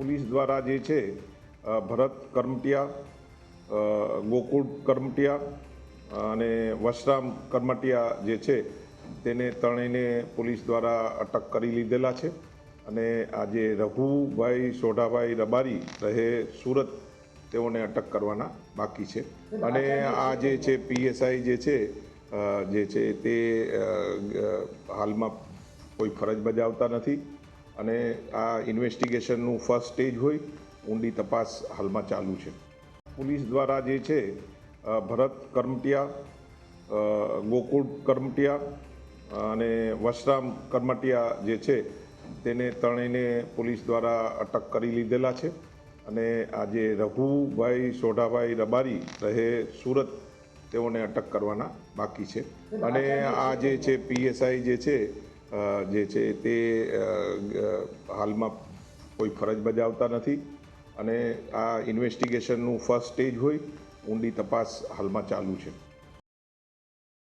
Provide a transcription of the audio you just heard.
Police દ્વારા જે છે ભરત કરમટિયા ગોકુળ કરમટિયા અને વશરામ કરમટિયા જે છે, તેને ત્રણેયને પોલીસ દ્વારા અટક કરી લીધેલા છે અને આજે રઘુભાઈ સોઢાભાઈ રબારી રહે સુરત તેઓને અટક કરવાના બાકી છે. અને આ જે છે પીએસઆઈ જે છે જે છે તે હાલમાં કોઈ ફરજ બજાવતા નથી. અને આ ઇન્વેસ્ટિગેશનનું ફર્સ્ટ સ્ટેજ હોય ઊંડી તપાસ હાલમાં ચાલુ છે. પોલીસ દ્વારા જે છે ભરત કરમટિયા ગોકુળ કરમટિયા અને વશરામ કરમટિયા જે છે તેને ત્રણેયને પોલીસ દ્વારા અટક કરી લીધેલા છે. અને આજે રઘુભાઈ સોઢાભાઈ રબારી રહે સુરત તેઓને અટક કરવાના બાકી છે. અને આ જે છે પીએસઆઈ જે છે જે છે તે હાલમાં કોઈ ફરજ બજાવતા નથી અને આ ઇન્વેસ્ટિગેશનનું ફર્સ્ટ સ્ટેજ હોય, ઊંડી તપાસ હાલમાં ચાલુ છે.